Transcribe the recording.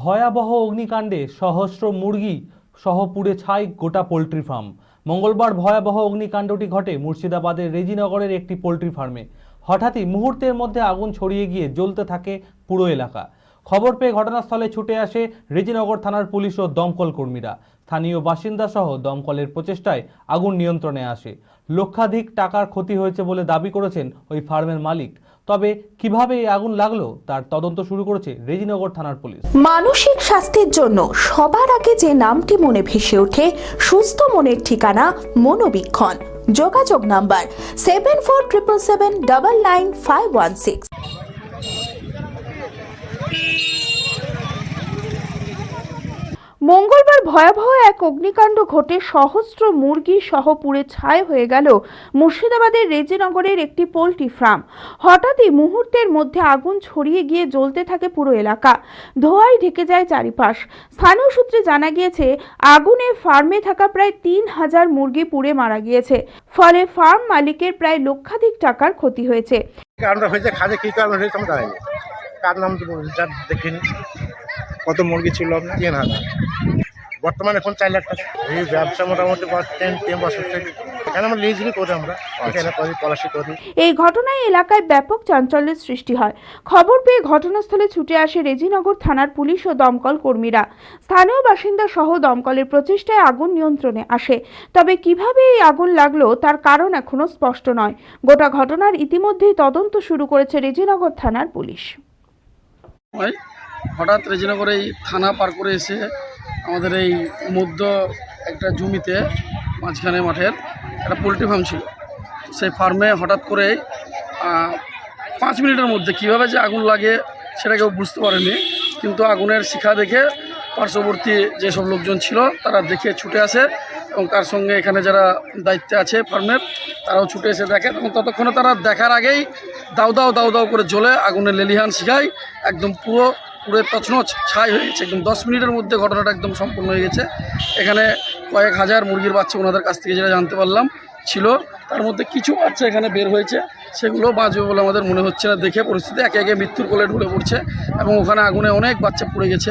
ভয়াবহ অগ্নিকাণ্ডে সহস্র মুরগি সহ পুড়ে ছাই গোটা পোলট্রি ফার্ম। মঙ্গলবার ভয়াবহ অগ্নিকাণ্ডটি ঘটে মুর্শিদাবাদের রেজিনগরের একটি পোলট্রি ফার্মে। হঠাৎই মুহূর্তের মধ্যে আগুন ছড়িয়ে গিয়ে জ্বলতে থাকে পুরো এলাকা। খবর পেয়ে ঘটনাস্থলে ছুটে আসে রেজিনগর থানার পুলিশ ও দমকল কর্মীরা। স্থানীয় বাসিন্দা সহ দমকলের প্রচেষ্টায় আগুন নিয়ন্ত্রণে আসে। লক্ষাধিক টাকার ক্ষতি হয়েছে বলে দাবি করেছেন ওই ফার্মের মালিক। তবে কীভাবে এই আগুন লাগল তার তদন্ত শুরু করেছে রেজিনগর থানার পুলিশ। মানসিক স্বাস্থ্যের জন্য সবার আগে যে নামটি মনে ভেসে ওঠে, সুস্থ মনের ঠিকানা মনোবীক্ষণ। যোগাযোগ number seven four triple seven double nine five one six মঙ্গলবার ভয়াবহ এক অগ্নিকাণ্ড ঘটে সহস্র মুরগি সহ পুড়ে ছাই হয়ে গেল মুর্শিদাবাদের রেজিনগরের একটি পোলট্রি ফার্ম। হঠাৎই মুহূর্তের মধ্যে আগুন ছড়িয়ে গিয়ে জ্বলতে থাকে পুরো এলাকা। ধোঁয়ায় ঢেকে যায় চারিপাশ। স্থানীয় সূত্রে জানা গিয়েছে, আগুনে ফার্মে থাকা প্রায় তিন হাজার মুরগি পুড়ে মারা গিয়েছে। ফলে ফার্ম মালিকের প্রায় লক্ষাধিক টাকার ক্ষতি হয়েছে। কত মুরগি ছিল আপনার? তিন হাজার। বর্তমানে এখন চার লাখ টাকা। এই ব্যবসা মোটামুটি টেন টেন বছর থেকে। এখানে আমরা লিজলি করি আমরা। এখানে করি পলাশি করি। এই ঘটনায় এলাকায় ব্যাপক চাঞ্চল্যের সৃষ্টি হয়। খবর পেয়ে ঘটনাস্থলে ছুটে আসে রেজিনগর থানার পুলিশ ও দমকল কর্মীরা। স্থানীয় বাসিন্দা সহ দমকলের প্রচেষ্টায় আগুন নিয়ন্ত্রণে আসে। তবে কীভাবে এই আগুন লাগল তার কারণ এখনও স্পষ্ট নয়। গোটা ঘটনার ইতিমধ্যেই তদন্ত শুরু করেছে রেজিনগর থানার পুলিশ। হয়। হঠাৎ রেজিনগর এই থানা পার করে এসে আমাদের এই মধ্য একটা জমিতে, মাঝখানে মাঠের একটা পোলট্রি ফার্ম ছিল। সেই ফার্মে হঠাৎ করে পাঁচ মিনিটের মধ্যে কীভাবে যে আগুন লাগে সেটা কেউ বুঝতে পারেনি। কিন্তু আগুনের শিখা দেখে পার্শ্ববর্তী যেসব লোকজন ছিল, তারা দেখে ছুটে আসে এবং তার সঙ্গে এখানে যারা দায়িত্বে আছে ফার্মের, তারাও ছুটে এসে দেখে এবং ততক্ষণে তারা দেখার আগেই দাউ দাউ দাউ দাউ করে জ্বলে আগুনের লেলিহান শিখায়। একদম পুরো পুরো তছনছ ছাই হয়ে গেছে, একদম দশ মিনিটের মধ্যে ঘটনাটা একদম সম্পূর্ণ হয়ে গেছে। এখানে কয়েক হাজার মুরগির বাচ্চা ওনাদের কাছ থেকে যেটা জানতে পারলাম, ছিল। তার মধ্যে কিছু বাচ্চা এখানে বের হয়েছে, সেগুলো বাঁচবে বলে আমাদের মনে হচ্ছে না। দেখে পরিস্থিতি একে একে মৃত্যুর কোলে ঢুলে পড়ছে এবং ওখানে আগুনে অনেক বাচ্চা পড়ে গেছে।